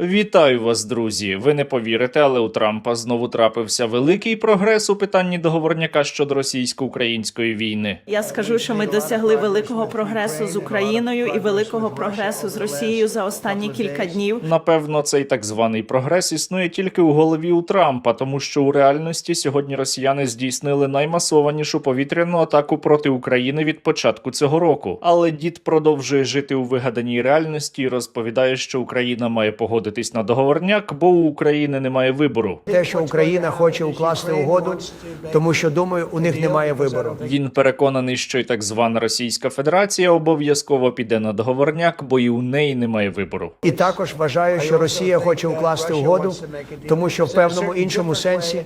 Вітаю вас, друзі! Ви не повірите, але у Трампа знову трапився великий прогрес у питанні договорняка щодо російсько-української війни. Я скажу, що ми досягли великого прогресу з Україною і великого прогресу з Росією за останні кілька днів. Напевно, цей так званий прогрес існує тільки у голові у Трампа, тому що у реальності сьогодні росіяни здійснили наймасованішу повітряну атаку проти України від початку цього року. Але дід продовжує жити у вигаданій реальності і розповідає, що Україна має погодитись на договорняк, бо у України немає вибору. те, що Україна хоче укласти угоду, тому що думаю, у них немає вибору. Він переконаний, що й так звана Російська Федерація обов'язково піде на договорняк, бо і у неї немає вибору. І також вважаю, що Росія хоче укласти угоду, тому що в певному іншому сенсі,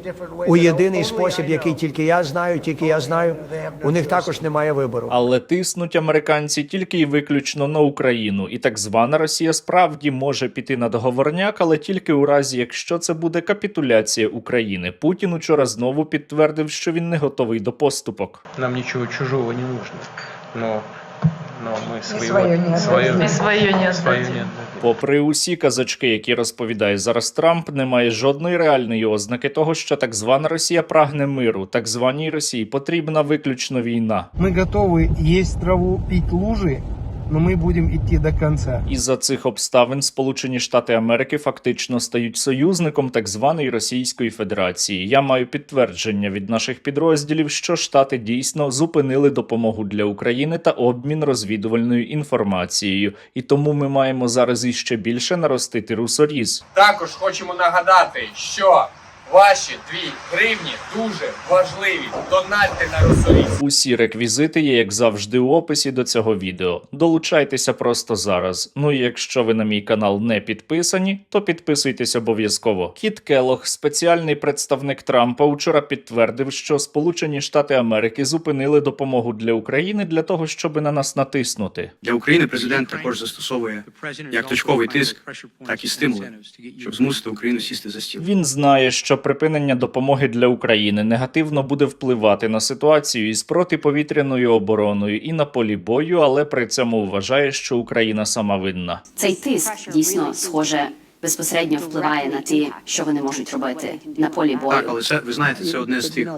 у єдиний спосіб, який тільки я знаю, тільки я знаю, у них також немає вибору. Але тиснуть американці тільки і виключно на Україну, і так звана Росія справді може піти на договорняк, але тільки у разі, якщо це буде капітуляція України. Путін учора знову підтвердив, що він не готовий до поступок. Нам ничего чужого не нужно. Но, но мы своего, свое не свое, отдадим. И свое не свое отдадим. не отдадим. Попри усі казочки, які розповідає зараз Трамп, немає жодної реальної ознаки того, що так звана Росія прагне миру. Так званій Росії потрібна виключно війна. Мы готовы есть траву, пить лужи, но мы будем идти до конца. Із-за цих обставин Сполучені Штати Америки фактично стають союзником так званої Російської Федерації. Я маю підтвердження від наших підрозділів, що Штати дійсно зупинили допомогу для України та обмін розвідувальною інформацією, і тому ми маємо зараз іще більше наростити русоріз. Також хочемо нагадати, що ваші дві гривні дуже важливі. Донатьте на Росоріс. Усі реквізити є, як завжди, у описі до цього відео. Долучайтеся просто зараз. Ну і якщо ви на мій канал не підписані, то підписуйтесь обов'язково. Кіт Келох, спеціальний представник Трампа, учора підтвердив, що Сполучені Штати Америки зупинили допомогу для України для того, щоб на нас натиснути. Для України президент також застосовує як точковий тиск, так і стимули, щоб змусити Україну сісти за стіл. Він знає, що припинення допомоги для України негативно буде впливати на ситуацію із протиповітряною обороною і на полі бою, але при цьому вважає, що Україна сама винна. Цей тиск дійсно схоже безпосередньо впливає на ті, що вони можуть робити на полі бою. Так, але це ви знаєте, це одне з тих.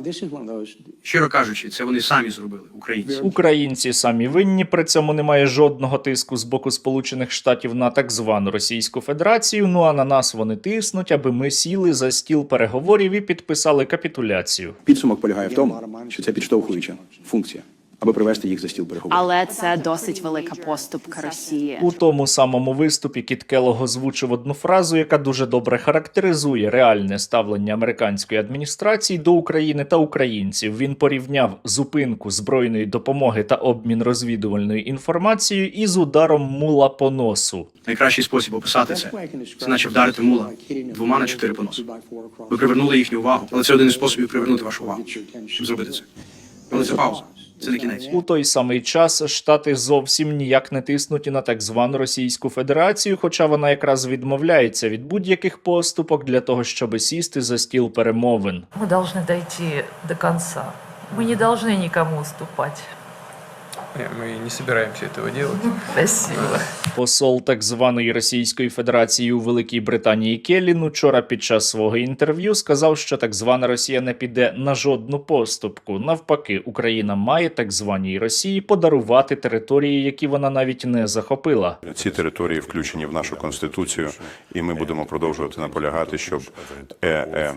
Щиро кажучи, це вони самі зробили, українці. Українці самі винні. При цьому немає жодного тиску з боку Сполучених Штатів на так звану Російську Федерацію. Ну а на нас вони тиснуть, аби ми сіли за стіл переговорів і підписали капітуляцію. Підсумок полягає в тому, що це підштовхуюча функція, аби привести їх за стіл переговорів. Але це досить велика поступка Росії. У тому самому виступі Кіт Келлог озвучив одну фразу, яка дуже добре характеризує реальне ставлення американської адміністрації до України та українців. Він порівняв зупинку збройної допомоги та обмін розвідувальною інформацією із ударом мула по носу. Найкращий спосіб описати це це наче вдарити мула двома на чотири по носу. Ви привернули їхню увагу, але це один із способів привернути вашу увагу, щоб зробити це. Але це пауза, це не кінець. У той самий час штати зовсім ніяк не тиснуть і на так звану Російську Федерацію, хоча вона якраз відмовляється від будь-яких поступок для того, щоб сісти за стіл перемовин. Мы должны дойти до конца. Мы не должны никому уступать. Не, Мы не собираемся этого делать. Спасибо. Посол так званої Російської Федерації у Великій Британії Келлін учора під час свого інтерв'ю сказав, що так звана Росія не піде на жодну поступку. Навпаки, Україна має так званій Росії подарувати території, які вона навіть не захопила. Ці території включені в нашу конституцію, і ми будемо продовжувати наполягати, щоб ЕЕ,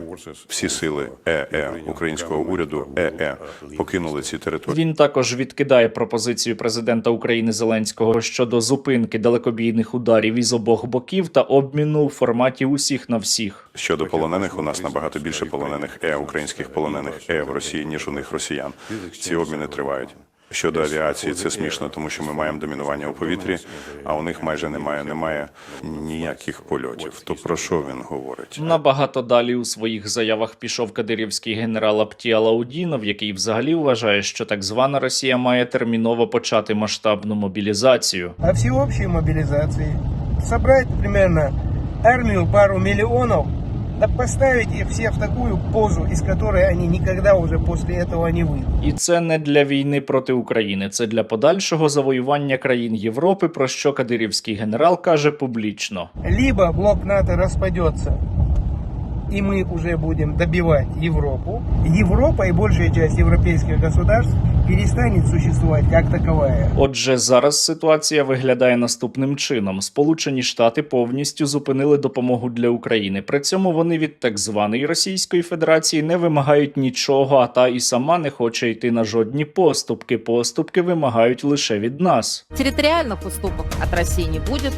всі сили ЕЕ українського уряду ЕЕ покинули ці території. Він також відкидає пропозицію президента України Зеленського щодо зупинки далекобійних ударів із обох боків та обміну в форматі усіх на всіх. Щодо полонених, у нас набагато більше полонених е українських полонених е в Росії, ніж у них росіян. Ці обміни тривають. Щодо авіації, це смішно, тому що ми маємо домінування у повітрі, а у них майже немає, немає ніяких польотів. То про що він говорить? Набагато далі у своїх заявах пішов кадирівський генерал Аптія Лаудінов, який взагалі вважає, що так звана Росія має терміново почати масштабну мобілізацію. О всеобщей мобилизации собрать примерно армию пару миллионов Да поставить их все в такую позу, из которой они никогда уже после этого не выйдут. І це не для війни проти України, це для подальшого завоювання країн Європи, про що кадирівський генерал каже публічно. Либо блок НАТО распадется, и мы уже будем добивать Европу. Европа и большая часть европейских государств перестанет существовать как таковая. Отже, зараз ситуація виглядає наступним чином: Сполучені Штати повністю зупинили допомогу для України. При цьому вони від так званої Російської Федерації не вимагають нічого, а та і сама не хоче йти на жодні поступки. Поступки вимагають лише від нас. Территориальных уступок от России не будет.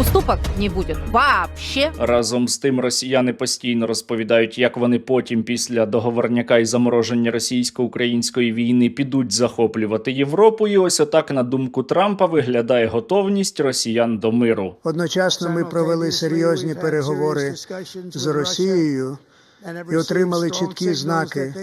Уступок не буде вообще. Разом з тим, росіяни постійно розповідають, як вони потім, після договорняка і замороження російсько-української війни, підуть захоплювати Європу. І ось отак, на думку Трампа, виглядає готовність росіян до миру. Одночасно ми провели серйозні переговори з Росією і отримали чіткі знаки,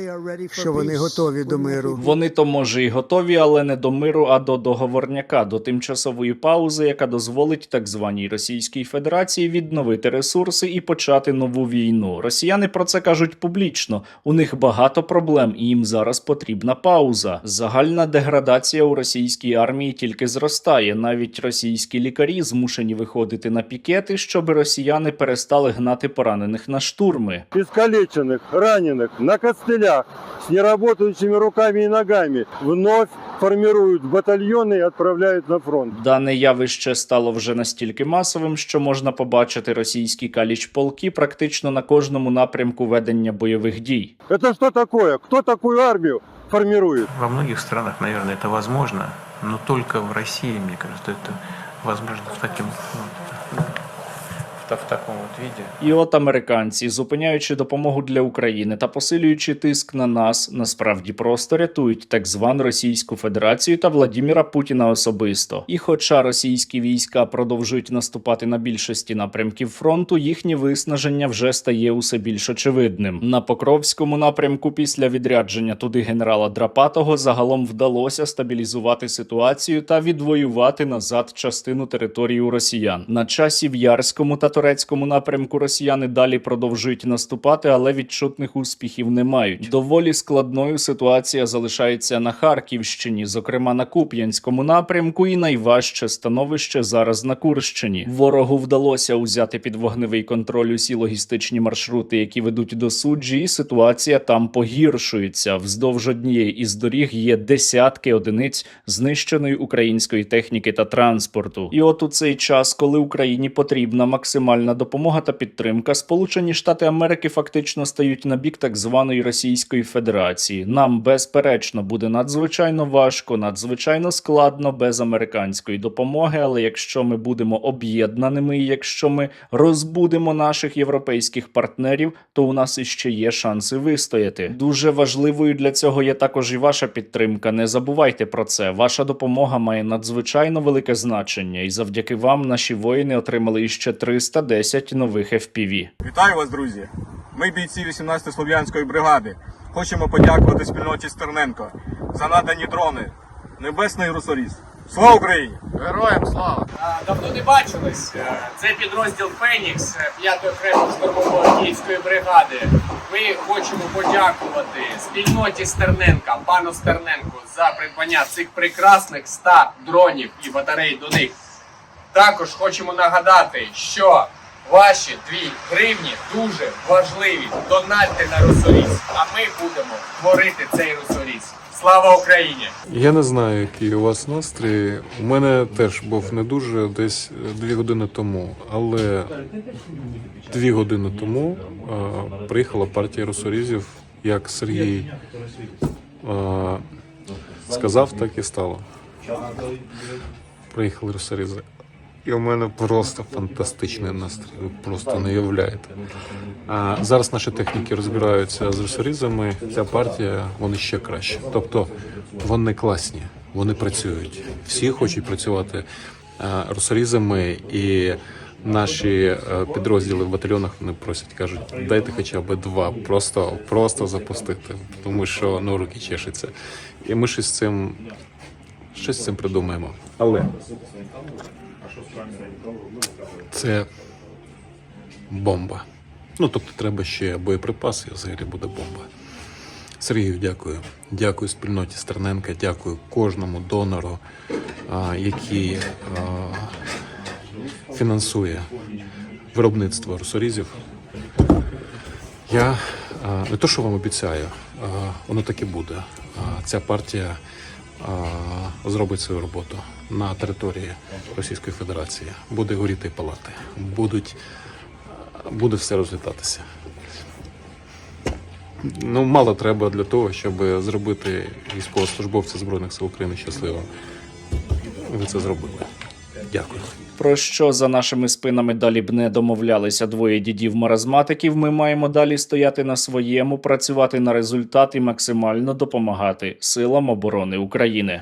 що вони готові до миру. Вони то може і готові, але не до миру, а до договорняка, до тимчасової паузи, яка дозволить так званій Російській Федерації відновити ресурси і почати нову війну. Росіяни про це кажуть публічно. У них багато проблем, і їм зараз потрібна пауза. Загальна деградація у російській армії тільки зростає. Навіть російські лікарі змушені виходити на пікети, щоб росіяни перестали гнати поранених на штурми Искалеченных, раненых, на костылях, с неработающими руками и ногами вновь формируют батальоны и отправляют на фронт. Дане явище стало вже настільки масовим, що можна побачити російські каліч-полки практично на кожному напрямку ведення бойових дій. Это что такое? Кто такую армию формирует? Во многих странах, наверное, это возможно, но только в России, мне кажется, это возможно в таким, ну, в, та- в таком вот виде. І от американці, зупиняючи допомогу для України та посилюючи тиск на нас, насправді просто рятують так звану Російську Федерацію та Владіміра Путіна особисто. І хоча російські війська продовжують наступати на більшості напрямків фронту, їхнє виснаження вже стає усе більш очевидним. На Покровському напрямку після відрядження туди генерала Драпатого загалом вдалося стабілізувати ситуацію та відвоювати назад частину території у росіян. На часі в Ярському та турецькому напрямку росіяни далі продовжують наступати, але відчутних успіхів не мають. Доволі складною ситуація залишається на Харківщині, зокрема на Куп'янському напрямку, і найважче становище зараз на Курщині. Ворогу вдалося узяти під вогневий контроль усі логістичні маршрути, які ведуть до суджі, і ситуація там погіршується. Вздовж однієї із доріг є десятки одиниць знищеної української техніки та транспорту. І от у цей час, коли Україні потрібна максимальна допомога та підтримка, Сполучені Штати Америки фактично стають на бік так званої Російської Федерації. Нам безперечно буде надзвичайно важко, надзвичайно складно без американської допомоги. Але якщо ми будемо об'єднаними, і якщо ми розбудемо наших європейських партнерів, то у нас іще є шанси вистояти. Дуже важливою для цього є також і ваша підтримка. Не забувайте про це. Ваша допомога має надзвичайно велике значення, і завдяки вам наші воїни отримали іще 310 нових FPV. Вітаю вас, друзі! Ми бійці 18-ї слов'янської бригади. Хочемо подякувати спільноті Стерненко за надані дрони. Небесний русоріз. Слава Україні! Героям слава! Давно не бачились. Е, Це підрозділ Фенікс 5-ї окремої штурмової київської бригади. Ми хочемо подякувати спільноті Стерненка, пану Стерненку, за придбання цих прекрасних 100 дронів і батарей до них. Також хочемо нагадати, що ваші дві гривні дуже важливі. Донатьте на Русоріс, а ми будемо творити цей Русоріс. Слава Україні! Я не знаю, який у вас настрій. У мене теж був не дуже десь дві години тому, але дві години тому е, приїхала партія русорізів, як Сергій е, сказав, так і стало. Приїхали русорізи. І у мене просто фантастичний настрій. Ви просто не уявляєте. А зараз наші техніки розбираються з русорізами. Ця партія вони ще краще. Тобто вони класні, вони працюють. Всі хочуть працювати русорізами і. Наші е, підрозділи в батальйонах вони просять, кажуть, дайте хоча б два, просто, просто запустити, тому що ну руки чешуться. І ми щось з цим щось з цим придумаємо. Але це бомба. Ну тобто треба ще боєприпаси, і взагалі буде бомба. Сергію, дякую. Дякую спільноті Стерненка, дякую кожному донору, який фінансує виробництво русорізів. Я не то, що вам обіцяю, воно так і буде. Ця партія зробить свою роботу на території Російської Федерації. Буде горіти палати, будуть, буде все розлітатися. Ну, мало треба для того, щоб зробити військовослужбовця Збройних сил України щасливим. Ви це зробили. Дякую. Про що за нашими спинами далі б не домовлялися двоє дідів маразматиків, ми маємо далі стояти на своєму, працювати на результат і максимально допомагати силам оборони України.